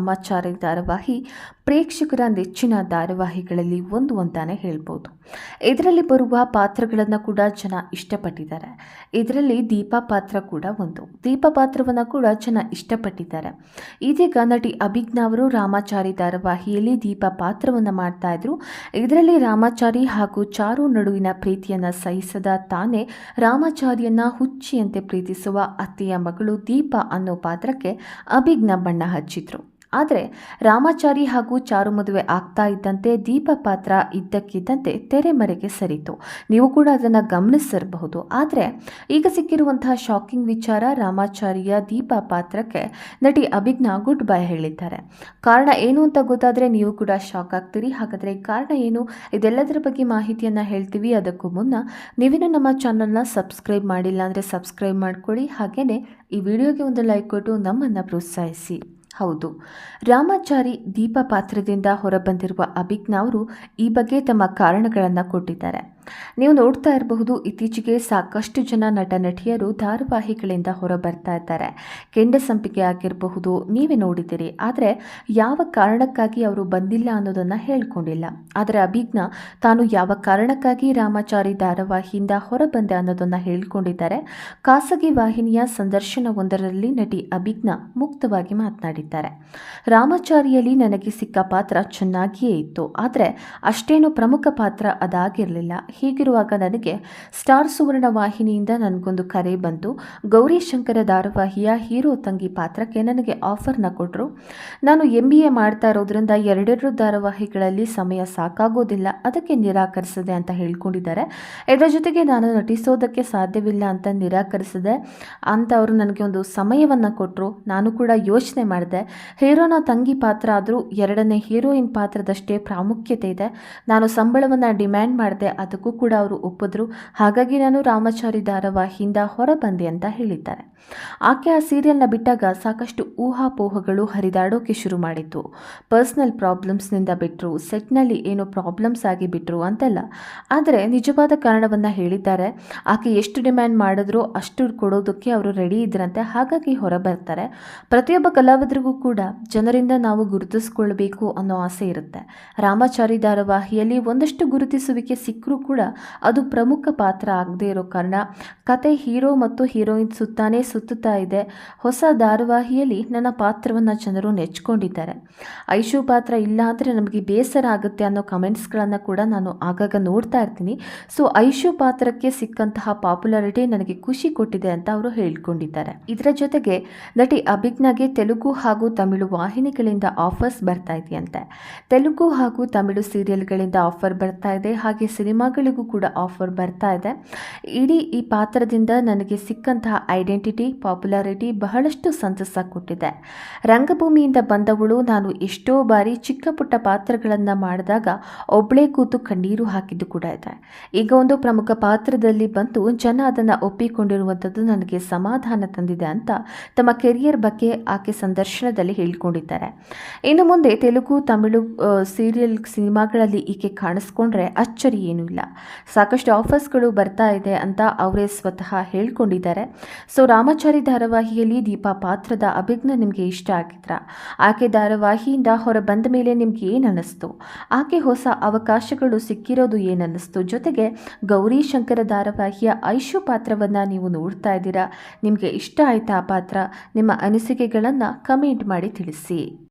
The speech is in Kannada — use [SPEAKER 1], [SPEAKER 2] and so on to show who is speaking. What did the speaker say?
[SPEAKER 1] ರಾಮಾಚಾರಿ ಧಾರಾವಾಹಿ ಪ್ರೇಕ್ಷಕರ ನೆಚ್ಚಿನ ಧಾರಾವಾಹಿಗಳಲ್ಲಿ ಒಂದು ಅಂತಾನೆ ಹೇಳ್ಬೋದು. ಇದರಲ್ಲಿ ಬರುವ ಪಾತ್ರಗಳನ್ನು ಕೂಡ ಜನ ಇಷ್ಟಪಟ್ಟಿದ್ದಾರೆ. ಇದರಲ್ಲಿ ದೀಪಾ ಪಾತ್ರ ಕೂಡ ಒಂದು. ದೀಪಾ ಪಾತ್ರವನ್ನು ಕೂಡ ಜನ ಇಷ್ಟಪಟ್ಟಿದ್ದಾರೆ. ಇದೀಗ ನಟಿ ಅಭಿಜ್ಞಾ ಅವರು ರಾಮಾಚಾರಿ ಧಾರಾವಾಹಿಯಲ್ಲಿ ದೀಪಾ ಪಾತ್ರವನ್ನು ಮಾಡ್ತಾ ಇದ್ರು. ಇದರಲ್ಲಿ ರಾಮಾಚಾರಿ ಹಾಗೂ ಚಾರು ನಡುವಿನ ಪ್ರೀತಿಯನ್ನು ಸಹಿಸದ ತಾನೇ ರಾಮಾಚಾರಿಯನ್ನ ಹುಚ್ಚಿಯಂತೆ ಪ್ರೀತಿಸುವ ಅತ್ತೆಯ ಮಗಳು ದೀಪಾ ಅನ್ನೋ ಪಾತ್ರಕ್ಕೆ ಅಭಿಜ್ಞಾ ಬಣ್ಣ ಹಚ್ಚಿದ್ರು. ಆದರೆ ರಾಮಾಚಾರಿ ಹಾಗೂ ಚಾರು ಮದುವೆ ಆಗ್ತಾ ಇದ್ದಂತೆ ದೀಪ ಪಾತ್ರ ಇದ್ದಕ್ಕಿದ್ದಂತೆ ತೆರೆಮರೆಗೆ ಸರಿತು. ನೀವು ಕೂಡ ಅದನ್ನು ಗಮನಿಸಿರಬಹುದು. ಆದರೆ ಈಗ ಸಿಕ್ಕಿರುವಂತಹ ಶಾಕಿಂಗ್ ವಿಚಾರ ರಾಮಾಚಾರಿಯ ದೀಪ ಪಾತ್ರಕ್ಕೆ ನಟಿ ಅಭಿಜ್ಞಾ ಗುಡ್ ಬೈ ಹೇಳಿದ್ದಾರೆ. ಕಾರಣ ಏನು ಅಂತ ಗೊತ್ತಾದರೆ ನೀವು ಕೂಡ ಶಾಕ್ ಆಗ್ತೀರಿ. ಹಾಗಾದರೆ ಕಾರಣ ಏನು? ಇದೆಲ್ಲದರ ಬಗ್ಗೆ ಮಾಹಿತಿಯನ್ನು ಹೇಳ್ತೀವಿ. ಅದಕ್ಕೂ ಮುನ್ನ ನೀವೇನು ನಮ್ಮ ಚಾನಲ್ನ ಸಬ್ಸ್ಕ್ರೈಬ್ ಮಾಡಿಲ್ಲ ಅಂದರೆ ಸಬ್ಸ್ಕ್ರೈಬ್ ಮಾಡ್ಕೊಳ್ಳಿ. ಹಾಗೆಯೇ ಈ ವಿಡಿಯೋಗೆ ಒಂದು ಲೈಕ್ ಕೊಟ್ಟು ನಮ್ಮನ್ನು ಪ್ರೋತ್ಸಾಹಿಸಿ. ಹೌದು. ರಾಮಾಚಾರಿ ದೀಪ ಪಾತ್ರದಿಂದ ಹೊರಬಂದಿರುವ ಅಭಿಜ್ಞಾ ಅವರು ಈ ಬಗ್ಗೆ ತಮ್ಮ ಕಾರಣಗಳನ್ನು ಕೊಟ್ಟಿದ್ದಾರೆ. ನೀವು ನೋಡ್ತಾ ಇರಬಹುದು, ಇತ್ತೀಚೆಗೆ ಸಾಕಷ್ಟು ಜನ ನಟ ನಟಿಯರು ಧಾರಾವಾಹಿಗಳಿಂದ ಹೊರಬರ್ತಾ ಇದ್ದಾರೆ. ಕೆಂಡ ಸಂಪಿಗೆ ಆಗಿರಬಹುದು, ನೀವೇ ನೋಡಿದ್ದೀರಿ. ಆದರೆ ಯಾವ ಕಾರಣಕ್ಕಾಗಿ ಅವರು ಬಂದಿಲ್ಲ ಅನ್ನೋದನ್ನು ಹೇಳ್ಕೊಂಡಿಲ್ಲ. ಆದರೆ ಅಭಿಜ್ಞ, ತಾನು ಯಾವ ಕಾರಣಕ್ಕಾಗಿ ರಾಮಾಚಾರಿ ಧಾರಾವಾಹಿಯಿಂದ ಹೊರಬಂದೆ ಅನ್ನೋದನ್ನು ಹೇಳಿಕೊಂಡಿದ್ದಾರೆ. ಖಾಸಗಿ ವಾಹಿನಿಯ ಸಂದರ್ಶನವೊಂದರಲ್ಲಿ ನಟಿ ಅಭಿಜ್ಞ ಮುಕ್ತವಾಗಿ ಮಾತನಾಡಿದ್ದಾರೆ. ರಾಮಾಚಾರಿಯಲ್ಲಿ ನನಗೆ ಸಿಕ್ಕ ಪಾತ್ರ ಚೆನ್ನಾಗಿಯೇ ಇತ್ತು. ಆದರೆ ಅಷ್ಟೇನು ಪ್ರಮುಖ ಪಾತ್ರ ಅದಾಗಿರಲಿಲ್ಲ. ಹೀಗಿರುವಾಗ ನನಗೆ ಸ್ಟಾರ್ ಸುವರ್ಣ ವಾಹಿನಿಯಿಂದ ನನಗೊಂದು ಕರೆ ಬಂತು. ಗೌರಿಶಂಕರ ಧಾರಾವಾಹಿಯ ಹೀರೋ ತಂಗಿ ಪಾತ್ರಕ್ಕೆ ನನಗೆ ಆಫರ್ನ ಕೊಟ್ಟರು ನಾನು ಎಂ ಬಿ ಎ ಮಾಡ್ತಾ ಇರೋದ್ರಿಂದ ಎರಡೆರಡು ಧಾರಾವಾಹಿಗಳಲ್ಲಿ ಸಮಯ ಸಾಕಾಗೋದಿಲ್ಲ. ಅದಕ್ಕೆ ನಿರಾಕರಿಸಿದೆ ಅಂತ ಹೇಳ್ಕೊಂಡಿದ್ದಾರೆ. ಇದರ ಜೊತೆಗೆ ನಾನು ನಟಿಸೋದಕ್ಕೆ ಸಾಧ್ಯವಿಲ್ಲ ಅಂತ ನಿರಾಕರಿಸಿದೆ ಅಂತ ಅವರು ನನಗೆ ಒಂದು ಸಮಯವನ್ನು ಕೊಟ್ಟರು ನಾನು ಕೂಡ ಯೋಚನೆ ಮಾಡಿದೆ. ಹೀರೋನ ತಂಗಿ ಪಾತ್ರ ಆದರೂ ಎರಡನೇ ಹೀರೋಯಿನ್ ಪಾತ್ರದಷ್ಟೇ ಪ್ರಾಮುಖ್ಯತೆ ಇದೆ. ನಾನು ಸಂಬಳವನ್ನು ಡಿಮ್ಯಾಂಡ್ ಮಾಡಿದೆ. ಕೂಡ ಅವರು ಒಪ್ಪಿದ್ರು. ಹಾಗಾಗಿ ನಾನು ರಾಮಾಚಾರಿ ಧಾರಾವಾಹಿಯಿಂದ ಹೊರಬಂದೆ ಅಂತ ಹೇಳಿದ್ದಾರೆ. ಆಕೆ ಆ ಸೀರಿಯಲ್ನ ಬಿಟ್ಟಾಗ ಸಾಕಷ್ಟು ಊಹಾಪೋಹಗಳು ಹರಿದಾಡೋಕೆ ಶುರು ಮಾಡಿತ್ತು. ಪರ್ಸ್ನಲ್ ಪ್ರಾಬ್ಲಮ್ಸ್ನಿಂದ ಬಿಟ್ಟರು ಸೆಟ್ನಲ್ಲಿ ಏನೋ ಪ್ರಾಬ್ಲಮ್ಸ್ ಆಗಿ ಬಿಟ್ಟರು ಅಂತೆಲ್ಲ. ಆದರೆ ನಿಜವಾದ ಕಾರಣವನ್ನು ಹೇಳಿದ್ದಾರೆ. ಆಕೆ ಎಷ್ಟು ಡಿಮ್ಯಾಂಡ್ ಮಾಡಿದ್ರೂ ಅಷ್ಟು ಕೊಡೋದಕ್ಕೆ ಅವರು ರೆಡಿ ಇದ್ರಂತೆ, ಹಾಗಾಗಿ ಹೊರಬರ್ತಾರೆ. ಪ್ರತಿಯೊಬ್ಬ ಕಲಾವಿದರಿಗೂ ಕೂಡ ಜನರಿಂದ ನಾವು ಗುರುತಿಸ್ಕೊಳ್ಬೇಕು ಅನ್ನೋ ಆಸೆ ಇರುತ್ತೆ. ರಾಮಾಚಾರಿ ಧಾರಾವಾಹಿಯಲ್ಲಿ ಒಂದಷ್ಟು ಗುರುತಿಸುವಿಕೆ ಸಿಕ್ಕರೂ ಕೂಡ ಅದು ಪ್ರಮುಖ ಪಾತ್ರ ಆಗದೇ ಇರೋ ಕಾರಣ ಕತೆ ಹೀರೋ ಮತ್ತು ಹೀರೋಯಿನ್ ಸುತ್ತಾನೇ ಸುತ್ತುತ್ತಾ ಇದೆ. ಹೊಸ ಧಾರಾವಾಹಿಯಲ್ಲಿ ನನ್ನ ಪಾತ್ರವನ್ನು ಜನರು ನೆಚ್ಕೊಂಡಿದ್ದಾರೆ. ಐಶು ಪಾತ್ರ ಇಲ್ಲ ನಮಗೆ ಬೇಸರ ಆಗುತ್ತೆ ಅನ್ನೋ ಕಮೆಂಟ್ಸ್ಗಳನ್ನು ಕೂಡ ನಾನು ಆಗಾಗ ನೋಡ್ತಾ ಇರ್ತೀನಿ. ಸೊ, ಐಶು ಪಾತ್ರಕ್ಕೆ ಸಿಕ್ಕಂತಹ ಪಾಪ್ಯುಲಾರಿಟಿ ನನಗೆ ಖುಷಿ ಕೊಟ್ಟಿದೆ ಅಂತ ಅವರು ಹೇಳಿಕೊಂಡಿದ್ದಾರೆ. ಇದರ ಜೊತೆಗೆ ನಟಿ ಅಭಿಜ್ಞಾಗೆ ತೆಲುಗು ಹಾಗೂ ತಮಿಳು ವಾಹಿನಿಗಳಿಂದ ಆಫರ್ಸ್ ಬರ್ತಾ ಇದೆಯಂತೆ. ತೆಲುಗು ಹಾಗೂ ತಮಿಳು ಸೀರಿಯಲ್ಗಳಿಂದ ಆಫರ್ ಬರ್ತಾ ಇದೆ. ಹಾಗೆ ಸಿನಿಮಾಗಳಿಗೂ ಕೂಡ ಆಫರ್ ಬರ್ತಾ ಇದೆ. ಇಡೀ ಈ ಪಾತ್ರದಿಂದ ನನಗೆ ಸಿಕ್ಕಂತಹ ಐಡೆಂಟಿಟಿ, ಪಾಪ್ಯುಲಾರಿಟಿ ಬಹಳಷ್ಟು ಸಂತಸ ಕೊಟ್ಟಿದೆ. ರಂಗಭೂಮಿಯಿಂದ ಬಂದವಳು ನಾನು ಎಷ್ಟೋ ಬಾರಿ ಚಿಕ್ಕ ಪುಟ್ಟ ಪಾತ್ರಗಳನ್ನು ಮಾಡಿದಾಗ ಒಬ್ಬಳೇ ಕೂತು ಕಣ್ಣೀರು ಹಾಕಿದ್ದು ಕೂಡ ಇದೆ. ಈಗ ಒಂದು ಪ್ರಮುಖ ಪಾತ್ರದಲ್ಲಿ ಬಂದು ಜನ ಅದನ್ನು ಒಪ್ಪಿಕೊಂಡಿರುವಂಥದ್ದು ನನಗೆ ಸಮಾಧಾನ ತಂದಿದೆ ಅಂತ ತಮ್ಮ ಕೆರಿಯರ್ ಬಗ್ಗೆ ಆಕೆ ಸಂದರ್ಶನದಲ್ಲಿ ಹೇಳಿಕೊಂಡಿದ್ದಾರೆ. ಇನ್ನು ಮುಂದೆ ತೆಲುಗು, ತಮಿಳು ಸೀರಿಯಲ್ ಸಿನಿಮಾಗಳಲ್ಲಿ ಈಕೆ ಕಾಣಿಸ್ಕೊಂಡ್ರೆ ಅಚ್ಚರಿ ಏನೂ ಇಲ್ಲ. ಸಾಕಷ್ಟು ಆಫರ್ಸ್ಗಳು ಬರ್ತಾ ಇದೆ ಅಂತ ಅವರೇ ಸ್ವತಃ ಹೇಳ್ಕೊಂಡಿದ್ದಾರೆ. ಸೊ, ರಾಮಾಚಾರಿ ಧಾರಾವಾಹಿಯಲ್ಲಿ ದೀಪಾ ಪಾತ್ರದ ಅಭಿಜ್ಞ ನಿಮಗೆ ಇಷ್ಟ ಆಗಿದ್ರ? ಆಕೆ ಧಾರಾವಾಹಿಯಿಂದ ಹೊರ ಬಂದ ಮೇಲೆ ನಿಮ್ಗೆ ಏನು ಅನ್ನಿಸ್ತು ಆಕೆ ಹೊಸ ಅವಕಾಶಗಳು ಸಿಕ್ಕಿರೋದು ಏನು ಅನ್ನಿಸ್ತು ಜೊತೆಗೆ ಗೌರಿ ಶಂಕರ ಧಾರಾವಾಹಿಯ ಐಶು ಪಾತ್ರವನ್ನು ನೀವು ನೋಡ್ತಾ ಇದ್ದೀರಾ? ನಿಮಗೆ ಇಷ್ಟ ಆಯ್ತಾ ಆ ಪಾತ್ರ? ನಿಮ್ಮ ಅನಿಸಿಕೆಗಳನ್ನು ಕಮೆಂಟ್ ಮಾಡಿ ತಿಳಿಸಿ.